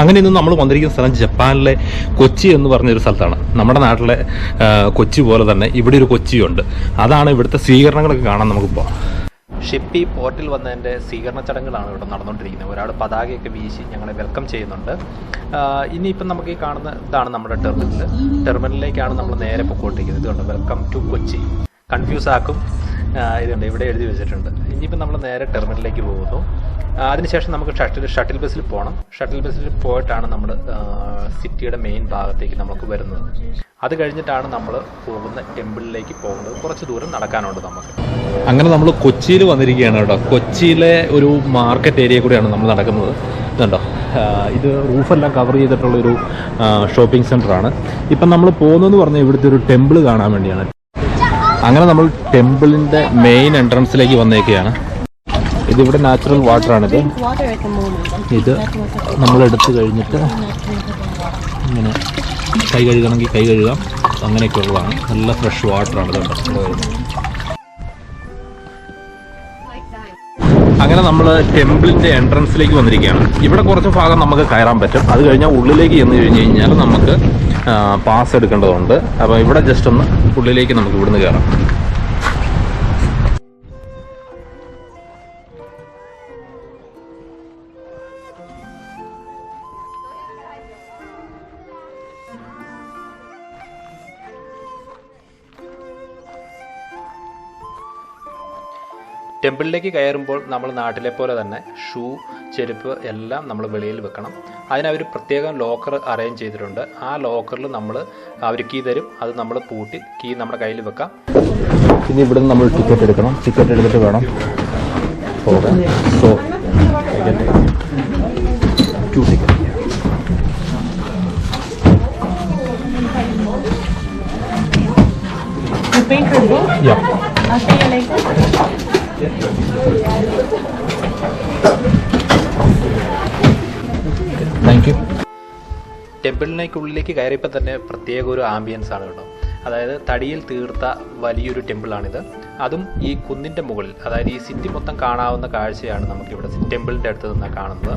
അങ്ങനെ ഇന്ന് നമ്മൾ വന്നിരിക്കുന്ന സ്ഥലം ജപ്പാനിലെ കൊച്ചി എന്ന് പറഞ്ഞൊരു സ്ഥലത്താണ്. നമ്മുടെ നാട്ടിലെ കൊച്ചി പോലെ തന്നെ ഇവിടെ ഒരു കൊച്ചിയുണ്ട്. അതാണ് ഇവിടുത്തെ സ്വീകരണങ്ങളൊക്കെ കാണാൻ നമുക്ക് പോകാം ഷിപ്പി പോർട്ടിൽ വന്നതിന്റെ സ്വീകരണ ചടങ്ങുകളാണ് ഇവിടെ നടന്നുകൊണ്ടിരിക്കുന്നത്. ഒരാൾ പതാകയൊക്കെ വീശി ഞങ്ങളെ വെൽക്കം ചെയ്യുന്നുണ്ട്. ഇനിയിപ്പം നമുക്ക് ഈ കാണുന്ന ഇതാണ് നമ്മുടെ ടെർമിനൽ ടെർമിനലിലേക്കാണ് നമ്മൾ നേരെ പൊക്കോട്ടിരിക്കുന്നത് ഇതുകൊണ്ട് വെൽക്കം ടു കൊച്ചി. കൺഫ്യൂസ് ആക്കും. ഇതുണ്ട്. ഇവിടെ എഴുതി വെച്ചിട്ടുണ്ട്. ഇനിയിപ്പോൾ നമ്മൾ നേരെ ടെർമിനലിലേക്ക് പോകുന്നു. അതിനുശേഷം നമുക്ക് ഷട്ടിൽ ഷട്ടിൽ ബസ്സിൽ പോകണം ഷട്ടിൽ ബസ്സിൽ പോയിട്ടാണ് നമ്മൾ സിറ്റിയുടെ മെയിൻ ഭാഗത്തേക്ക് നമുക്ക് വരുന്നത്. അത് കഴിഞ്ഞിട്ടാണ് നമ്മൾ പോകുന്ന ടെമ്പിളിലേക്ക് പോകുന്നത്. കുറച്ച് ദൂരം നടക്കാനുണ്ട് നമുക്ക്. അങ്ങനെ നമ്മൾ കൊച്ചിയിൽ വന്നിരിക്കുകയാണ് കേട്ടോ. കൊച്ചിയിലെ ഒരു മാർക്കറ്റ് ഏരിയ കൂടെയാണ് നമ്മൾ നടക്കുന്നത്. ഇതുണ്ടോ? ഇത് റൂഫെല്ലാം കവർ ചെയ്തിട്ടുള്ളൊരു ഷോപ്പിംഗ് സെന്ററാണ് ഇപ്പം നമ്മൾ പോകുന്നതെന്ന് പറഞ്ഞാൽ ഇവിടുത്തെ ഒരു ടെമ്പിൾ കാണാൻ വേണ്ടിയാണ്. അങ്ങനെ നമ്മൾ ടെമ്പിളിന്റെ മെയിൻ എൻട്രൻസിലേക്ക് വന്നേക്കുകയാണ് ഇതിവിടെ നാച്ചുറൽ വാട്ടറാണിത് ഇത് നമ്മൾ എടുത്തു കഴിഞ്ഞിട്ട് ഇങ്ങനെ കൈ കഴുകണമെങ്കിൽ കൈ കഴുകാം. അങ്ങനെയൊക്കെ ഉള്ളതാണ്. നല്ല ഫ്രഷ് വാട്ടറാണ് വരുന്നത്. അങ്ങനെ നമ്മൾ ടെമ്പിളിന്റെ എൻട്രൻസിലേക്ക് വന്നിരിക്കുകയാണ്. ഇവിടെ കുറച്ച് ഭാഗം നമുക്ക് കയറാൻ പറ്റും. അത് കഴിഞ്ഞാൽ ഉള്ളിലേക്ക് ചെന്ന് കഴിഞ്ഞ് കഴിഞ്ഞാൽ നമുക്ക് പാസ് എടുക്കേണ്ടതുണ്ട്. അപ്പോൾ ഇവിടെ ജസ്റ്റ് ഒന്ന് ഉള്ളിലേക്ക് നമുക്ക് ഇവിടുന്ന് കയറാം ടെമ്പിളിലേക്ക് കയറുമ്പോൾ നമ്മൾ നാട്ടിലെ പോലെ തന്നെ ഷൂ ചെരുപ്പ് എല്ലാം നമ്മൾ വെളിയിൽ വെക്കണം. അതിനവർ പ്രത്യേകം ലോക്കർ അറേഞ്ച് ചെയ്തിട്ടുണ്ട്. ആ ലോക്കറിൽ നമ്മൾ അവർ കീ തരും. അത് നമ്മൾ പൂട്ടി കീ നമ്മുടെ കയ്യിൽ വെക്കാം. ഇനി ഇവിടെ നമ്മൾ ടിക്കറ്റ് എടുക്കണം. ടിക്കറ്റ് എടുത്തിട്ട് വേണം പോകാൻ. So two ticket You? Yeah I'll see you later. ടെമ്പിളിനേക്കുള്ളിലേക്ക് കയറിയപ്പോൾ തന്നെ പ്രത്യേക ഒരു ആംബിയൻസ് ആണ് കേട്ടോ. അതായത് തടിയിൽ തീർത്ത വലിയൊരു ടെമ്പിളാണിത്. അതും ഈ കുന്നിന്റെ മുകളിൽ അതായത് ഈ സിറ്റി മൊത്തം കാണാവുന്ന കാഴ്ചയാണ് നമുക്കിവിടെ ടെമ്പിളിന്റെ അടുത്ത് നിന്ന് കാണുന്നത്.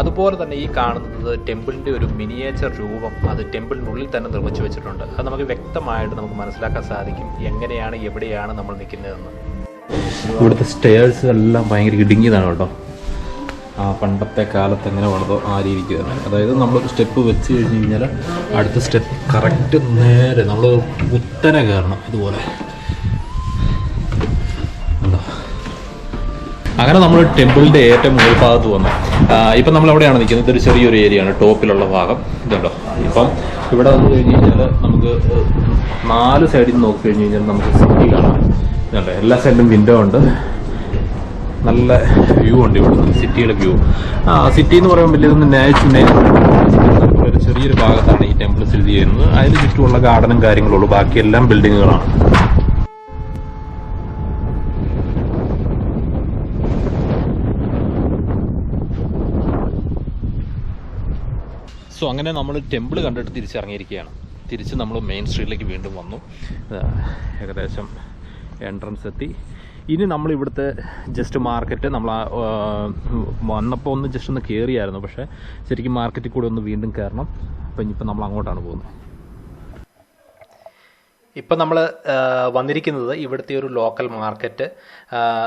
അതുപോലെ തന്നെ ഈ കാണുന്നത് ടെമ്പിളിന്റെ ഒരു മിനിയേച്ചർ രൂപം അത് ടെമ്പിളിനുള്ളിൽ തന്നെ നിർമ്മിച്ചു വെച്ചിട്ടുണ്ട്. അത് നമുക്ക് വ്യക്തമായിട്ട് നമുക്ക് മനസ്സിലാക്കാൻ സാധിക്കും എങ്ങനെയാണ് എവിടെയാണ് നമ്മൾ നിൽക്കുന്നതെന്ന്. ഇവിടുത്തെ സ്റ്റേഴ്സ് എല്ലാം ഭയങ്കര ഇടുങ്ങിയതാണ് കേട്ടോ. ആ പണ്ടത്തെ കാലത്ത് എങ്ങനെ വേണതോ ആ രീതിക്ക് തന്നെ. അതായത് നമ്മളൊരു സ്റ്റെപ്പ് വെച്ച് കഴിഞ്ഞ് കഴിഞ്ഞാൽ അടുത്ത സ്റ്റെപ്പ് കറക്റ്റ് നേരെ നമ്മൾ കുത്തനെ കയറണം ഇതുപോലെ? അങ്ങനെ നമ്മൾ ടെമ്പിളിന്റെ ഏറ്റവും മുകൾ ഭാഗത്ത് വന്നു ഇപ്പം നമ്മൾ എവിടെയാണ് നിൽക്കുന്നത്? ഇതൊരു ചെറിയൊരു ഏരിയ ആണ്. ടോപ്പിലുള്ള ഭാഗം. ഇതുണ്ടോ? ഇപ്പം ഇവിടെ വന്നു കഴിഞ്ഞ് കഴിഞ്ഞാൽ നമുക്ക് നാല് സൈഡിൽ നിന്ന് നോക്കി കഴിഞ്ഞ് കഴിഞ്ഞാൽ നമുക്ക് സിറ്റി കാണാം. ഇതുണ്ട് എല്ലാ സൈഡിലും വിൻഡോ ഉണ്ട്. നല്ല വ്യൂ ഉണ്ട് ഇവിടെ. സിറ്റിയുടെ വ്യൂ ആ സിറ്റി എന്ന് പറയുമ്പോൾ വലിയതൊന്നും നാച്ചുറൽ ഒരു ചെറിയൊരു ഭാഗത്താണ് ഈ ടെമ്പിൾ സ്ഥിതി ചെയ്യുന്നത്. അതിന് ചുറ്റുമുള്ള ഗാർഡനും കാര്യങ്ങളുള്ളൂ. ബാക്കിയെല്ലാം ബിൽഡിങ്ങുകളാണ് സോ അങ്ങനെ നമ്മൾ ടെമ്പിൾ കണ്ടിട്ട് തിരിച്ചിറങ്ങിയിരിക്കുകയാണ്. തിരിച്ച് നമ്മൾ മെയിൻ സ്ട്രീറ്റിലേക്ക് വീണ്ടും വന്നു. ഏകദേശം എൻട്രൻസ് എത്തി. ഇനി നമ്മൾ ഇവിടുത്തെ ജസ്റ്റ് മാർക്കറ്റ് നമ്മൾ വന്നപ്പോൾ ഒന്ന് ജസ്റ്റ് ഒന്ന് കയറിയായിരുന്നു പക്ഷേ ശരിക്കും മാർക്കറ്റിൽ കൂടെ ഒന്ന് വീണ്ടും കയറണം അപ്പം ഇനിയിപ്പോൾ നമ്മൾ അങ്ങോട്ടാണ് പോകുന്നത്. ഇപ്പം നമ്മൾ വന്നിരിക്കുന്നത് ഇവിടുത്തെ ഒരു ലോക്കൽ മാർക്കറ്റ്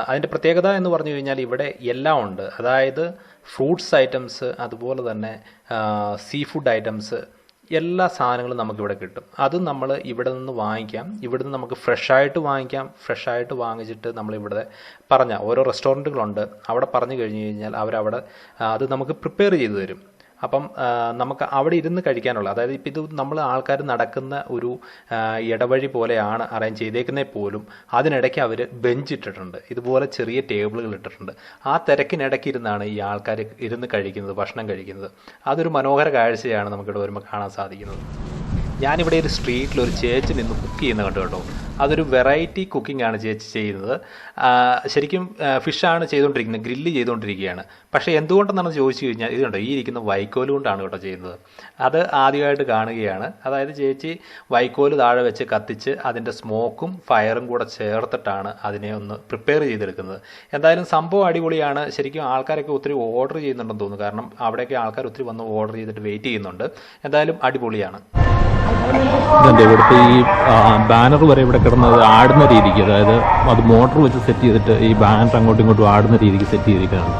അതിന്റെ പ്രത്യേകത എന്ന് പറഞ്ഞു കഴിഞ്ഞാൽ ഇവിടെ എല്ലാം ഉണ്ട്. അതായത് ഫ്രൂട്ട്സ് ഐറ്റംസ് അതുപോലെ തന്നെ സീ ഫുഡ് ഐറ്റംസ് എല്ലാ സാധനങ്ങളും നമുക്കിവിടെ കിട്ടും. അത് നമ്മൾ ഇവിടെ നിന്ന് വാങ്ങിക്കാം. ഇവിടെ നിന്ന് നമുക്ക് ഫ്രഷായിട്ട് വാങ്ങിക്കാം. ഫ്രഷായിട്ട് വാങ്ങിച്ചിട്ട് നമ്മളിവിടെ പറഞ്ഞ ഓരോ റെസ്റ്റോറന്റുകളുണ്ട് അവിടെ പറഞ്ഞു കഴിഞ്ഞു കഴിഞ്ഞാൽ അവരവിടെ അത് നമുക്ക് പ്രിപ്പയർ ചെയ്തു തരും. അപ്പം നമുക്ക് അവിടെ ഇരുന്ന് കഴിക്കാനുള്ള അതായത് ഇപ്പം ഇത് നമ്മൾ ആൾക്കാർ നടക്കുന്ന ഒരു ഇടവഴി പോലെയാണ് അറേഞ്ച് ചെയ്തേക്കുന്നത് പോലും അതിനിടയ്ക്ക് അവർ ബെഞ്ച് ഇട്ടിട്ടുണ്ട് ഇതുപോലെ ചെറിയ ടേബിളുകൾ ഇട്ടിട്ടുണ്ട്. ആ തിരക്കിനിടയ്ക്ക് ഇരുന്നാണ് ഈ ആൾക്കാർ ഇരുന്ന് കഴിക്കുന്നത് ഭക്ഷണം കഴിക്കുന്നത്. അതൊരു മനോഹര കാഴ്ചയാണ് നമുക്കിവിടെ വരുമ്പോൾ കാണാൻ സാധിക്കുന്നത്. ഞാനിവിടെ ഒരു സ്ട്രീറ്റിൽ ഒരു ചേച്ചി നിന്ന് കുക്ക് ചെയ്യുന്ന കണ്ടു കേട്ടോ. അതൊരു വെറൈറ്റി കുക്കിംഗ് ആണ് ചേച്ചി ചെയ്യുന്നത്. ശരിക്കും ഫിഷാണ് ചെയ്തുകൊണ്ടിരിക്കുന്നത് ഗ്രില്ല് ചെയ്തുകൊണ്ടിരിക്കുകയാണ് പക്ഷേ എന്തുകൊണ്ടെന്നാണ് ചോദിച്ചു കഴിഞ്ഞാൽ ഇതുണ്ടോ ഈ ഇരിക്കുന്ന വൈക്കോൽ കൊണ്ടാണ് കേട്ടോ ചെയ്യുന്നത്. അത് ആദ്യമായിട്ട് കാണുകയാണ്. അതായത് ചേച്ചി വൈക്കോൽ താഴെ വെച്ച് കത്തിച്ച് അതിന്റെ സ്മോക്കും ഫയറും കൂടെ ചേർത്തിട്ടാണ് അതിനെ ഒന്ന് പ്രിപ്പയർ ചെയ്തെടുക്കുന്നത്. എന്തായാലും സംഭവം അടിപൊളിയാണ്. ശരിക്കും ആൾക്കാരൊക്കെ ഒത്തിരി ഓർഡർ ചെയ്യുന്നുണ്ടെന്ന് തോന്നുന്നു. കാരണം അവിടെയൊക്കെ ആൾക്കാർ ഒത്തിരി വന്ന് ഓർഡർ ചെയ്തിട്ട് വെയിറ്റ് ചെയ്യുന്നുണ്ട്. എന്തായാലും അടിപൊളിയാണ്. ഇവിടുത്തെ ഈ ബാനർ വരെ ഇവിടെ കിടന്നത് ആടുന്ന രീതിക്ക് അതായത് അത് മോട്ടർ വെച്ച് സെറ്റ് ചെയ്തിട്ട് ഈ ബാനർ അങ്ങോട്ടും ഇങ്ങോട്ടും ആടുന്ന രീതിക്ക് സെറ്റ് ചെയ്തിരിക്കുകയാണ്.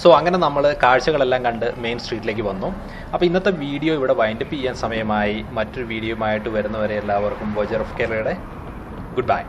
സോ അങ്ങനെ നമ്മൾ കാഴ്ചകളെല്ലാം കണ്ട് മെയിൻ സ്ട്രീറ്റിലേക്ക് വന്നു. അപ്പോൾ ഇന്നത്തെ വീഡിയോ ഇവിടെ വൈൻഡപ്പ് ചെയ്യാൻ സമയമായി. മറ്റൊരു വീഡിയോയുമായിട്ട് വരുന്നവരെ എല്ലാവർക്കും വോജർ ഓഫ് കേരളയുടെ ഗുഡ് ബൈ